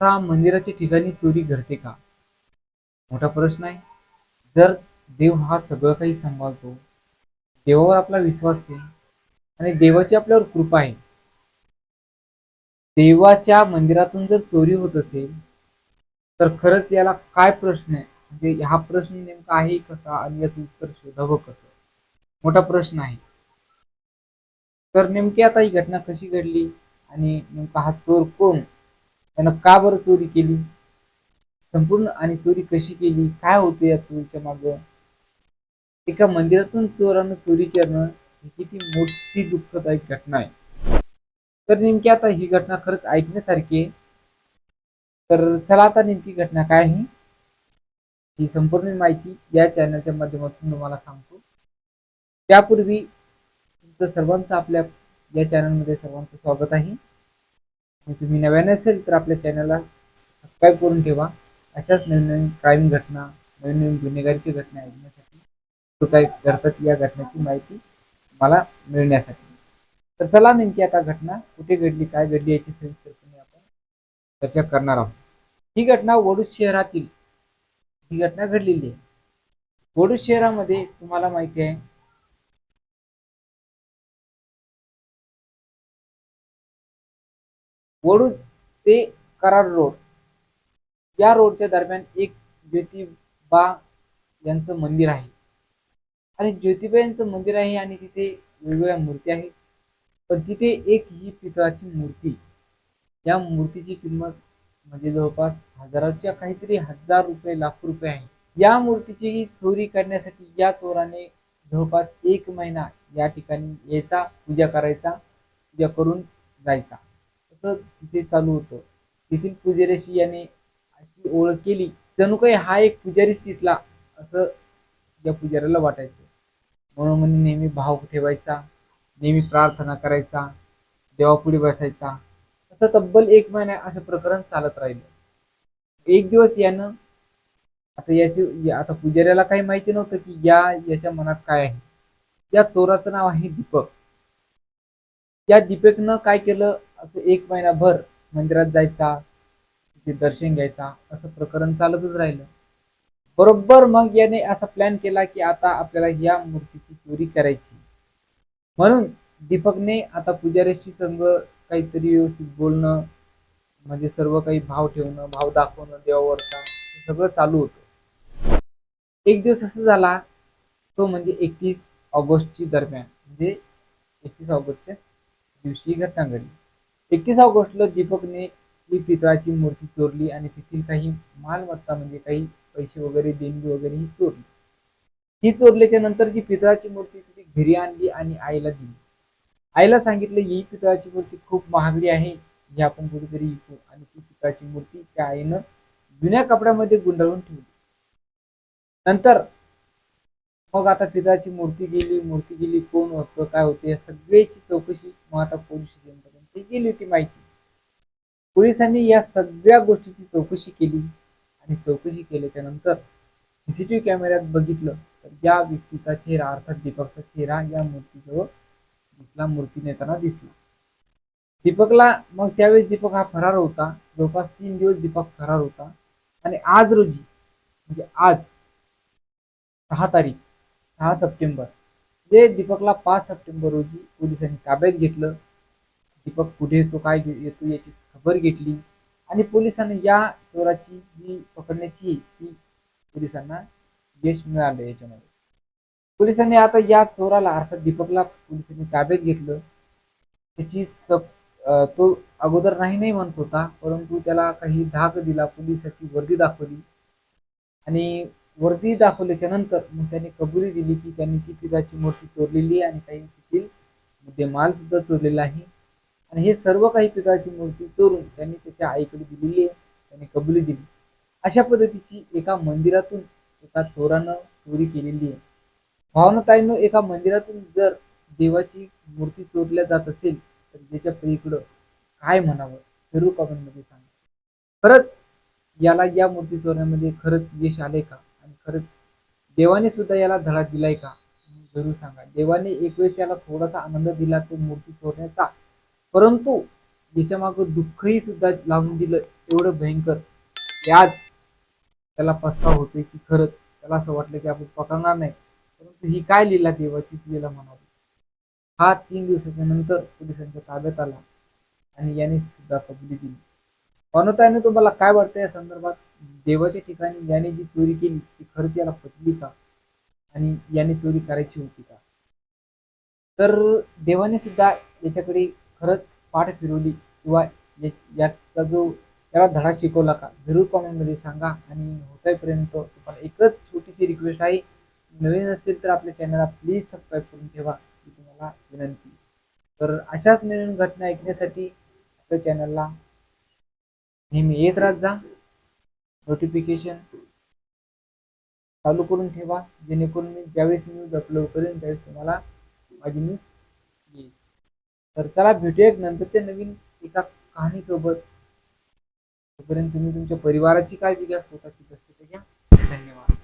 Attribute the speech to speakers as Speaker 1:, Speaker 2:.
Speaker 1: आता मंदिराच्या ठिकाणी चोरी घडते का? मोठा प्रश्न आहे. जर देव हा सगळं काही सांभाळतो देवावर आपला विश्वास आहे आणि देवाची आपल्यावर कृपा आहे देवाच्या मंदिरातून जर चोरी होत असेल तर खरंच याला काय प्रश्न आहे? म्हणजे हा प्रश्न नेमका आहे कसा आणि याचं उत्तर शोधावं कसं? मोठा प्रश्न आहे. तर नेमकी आता ही घटना कशी घडली आणि नेमका हा चोर कोण? त्यानं का बरं चोरी केली? संपूर्ण आणि चोरी कशी केली? काय होतं या चोरीच्या माग? एका मंदिरातून चोरानं चोरी करणं ही किती मोठी दुःखदायक घटना आहे. तर नेमकी आता ही घटना खरंच ऐकण्यासारखी तर चला आता नेमकी घटना काय आहे? ही संपूर्ण माहिती या चॅनलच्या माध्यमातून तुम्हाला सांगतो. त्यापूर्वी तुमचं सर्वांचं आपल्या या चॅनलमध्ये सर्वांचं स्वागत आहे. आणि तुम्ही नव्याने असेल तर आपल्या चॅनलला सबस्क्राईब करून ठेवा. अशाच नवीन नवीन क्राईम घटना नवीन नवीन गुन्हेगारीची घटना ऐकण्यासाठी तो काय करतात या घटनेची माहिती मला मिळण्यासाठी. तर चला नेमकी आता घटना कुठे घडली काय घडली याची सविस्तरपणे आपण चर्चा करणार आहोत. ही घटना वडू शहरातील ही घटना घडलेली आहे. वडू शहरामध्ये तुम्हाला माहिती आहे वडूज ते कराड रोड. या रोडच्या दरम्यान एक ज्योतिबा यांचं मंदिर आहे. आणि ज्योतिबा यांचं मंदिर आहे आणि तिथे वेगवेगळ्या मूर्ती आहेत. पण तिथे एक ही पितळाची मूर्ती. या मूर्तीची किंमत म्हणजे जवळपास हजाराच्या काहीतरी हजार रुपये लाख रुपये आहे. या मूर्तीची चोरी करण्यासाठी या चोराने जवळपास एक महिना या ठिकाणी यायचा पूजा करायचा पूजा करून जायचा. असं तिथे चालू होतं. तेथील पुजाऱ्याशी याने अशी ओळख केली जणू काही हा एक पुजारीच तिथला असं या पुजाऱ्याला वाटायचं. म्हणून म्हणे नेहमी भाव ठेवायचा नेहमी प्रार्थना करायचा देवापुढे बसायचा. असं तब्बल एक महिना असं प्रकरण चालत राहिलं. एक दिवस यानं आता याची या- आता पुजाऱ्याला काही माहिती नव्हतं की या याच्या मनात काय आहे. या चोराचं नाव आहे दीपक. या दीपकनं काय केलं असं एक महिनाभर मंदिरात जायचा तिथे दर्शन घ्यायचा असं प्रकरण चालतच राहिलं. बरोबर मग याने असा प्लॅन केला की आता आपल्याला या मूर्तीची चोरी करायची. म्हणून दीपकने आता पुजाऱ्याशी संघ काहीतरी व्यवस्थित बोलणं म्हणजे सर्व काही भाव ठेवणं भाव दाखवणं देवावरचा सगळं चालू होतं. एक दिवस असं झाला तो म्हणजे एकतीस ऑगस्टची दरम्यान म्हणजे एकतीस ऑगस्टच्या दिवशी घटना घडली एकतीस ऑगस्टला दीपकने ही पितळाची मूर्ती चोरली आणि तेथील काही मालमत्ता म्हणजे काही पैसे वगैरे देणगी वगैरे ही चोरली. ही चोरल्याच्या नंतर जी पितळाची मूर्ती तिथे घरी आणली आणि आईला दिली. आईला सांगितलं ही पितळाची मूर्ती खूप महागडी आहे ही आपण कुठेतरी विकू. आणि ती पितळाची मूर्ती त्या आईनं जुन्या कपड्यामध्ये गुंडाळून ठेवली. नंतर मग आता पितळाची मूर्ती गेली मूर्ती गेली कोण होतं काय होतं या सगळ्याची चौकशी मग आता पोलीस स्टेशनपर्यंत गेली होती माहिती? पोलिसांनी या सगळ्या गोष्टीची चौकशी केली आणि चौकशी केल्याच्यानंतर सीसीटीव्ही कॅमेऱ्यात बघितलं तर या व्यक्तीचा चेहरा अर्थात दीपकचा चेहरा या मूर्तीजवळ दिसला मूर्ती नेताना दिसला. दीपकला मग त्यावेळेस दीपक हा फरार होता. जवळपास तीन दिवस दीपक फरार होता. आणि आज रोजी म्हणजे आज सहा तारीख सहा सप्टेंबर म्हणजे दीपकला पाच सप्टेंबर रोजी पोलिसांनी ताब्यात घेतलं. दीपक कुठे येतो काय येतो याची खबर घेतली. आणि पोलिसांनी या चोराची जी पकडण्याची ती पोलिसांना यश मिळालं याच्यामध्ये. पोलिसांनी आता या चोराला अर्थात दीपकला पोलिसांनी ताब्यात घेतलं. त्याची चक तो अगोदर नाही नाही म्हणत होता परंतु त्याला काही धाक दिला पोलिसाची वर्दी दाखवली. आणि वर्दी दाखवल्याच्या नंतर मग त्याने कबुली दिली की त्यांनी ती पिताची मूर्ती चोरलेली आहे आणि काही तेथील मुद्देमाल सुद्धा चोरलेला आहे. आणि हे सर्व काही पिकाची मूर्ती चोरून त्यांनी त्याच्या आईकडे दिलेली आहे त्याने कबुली दिली. अशा पद्धतीची एका मंदिरातून एका चोरानं चोरी केलेली आहे. भावनाताईनं एका मंदिरातून जर देवाची मूर्ती चोरल्या जात असेल तर त्याच्या पलीकडं काय म्हणावं? जरूर कमेंटमध्ये सांगा. खरंच याला या मूर्ती चोरण्यामध्ये खरंच यश आले का? आणि खरंच देवाने सुद्धा याला धडा दिलाय का? जरूर सांगा. देवाने एक वेळेस याला थोडासा आनंद दिला तो मूर्ती चोरण्याचा. परंतु ज्याच्या मागं दुःखही सुद्धा लावून दिलं एवढं भयंकर. याच त्याला पस्ताव होतोय की खरंच त्याला असं वाटलं की आपण पकडणार नाही. परंतु ही काय लिहिला देवाचीच लिहिला म्हणावी हा तीन दिवसाच्या नंतर पोलिसांच्या ताब्यात आला आणि याने सुद्धा कबुली दिली. बनवताने तुम्हाला काय वाटतं या संदर्भात? देवाच्या ठिकाणी याने जी चोरी केली ती खरंच याला पचली का? आणि याने चोरी करायची होती का? तर देवाने सुद्धा याच्याकडे खरंच पाठ फिरवली किंवा याचा जो त्याला धडा शिकवला का? जरूर कॉमेंटमध्ये सांगा आणि होतापर्यंत तुम्हाला एकच छोटीशी रिक्वेस्ट आहे. नवीन असेल तर आपल्या चॅनलला प्लीज सबस्क्राईब करून ठेवा. ही तुम्हाला विनंती. तर अशाच नवीन घटना ऐकण्यासाठी आपल्या चॅनलला नेहमी येत राहत जा. नोटिफिकेशन चालू करून ठेवा. जेणेकरून मी ज्यावेळेस न्यूज अपलोड करेन त्यावेळेस तुम्हाला माझी न्यूज येईल. तर चला भेटूया नंतरच्या नवीन एका कहाणी सोबत तोपर्यंत तुम्ही तुमच्या परिवाराची काळजी घ्या स्वतःची दक्षता घ्या. धन्यवाद.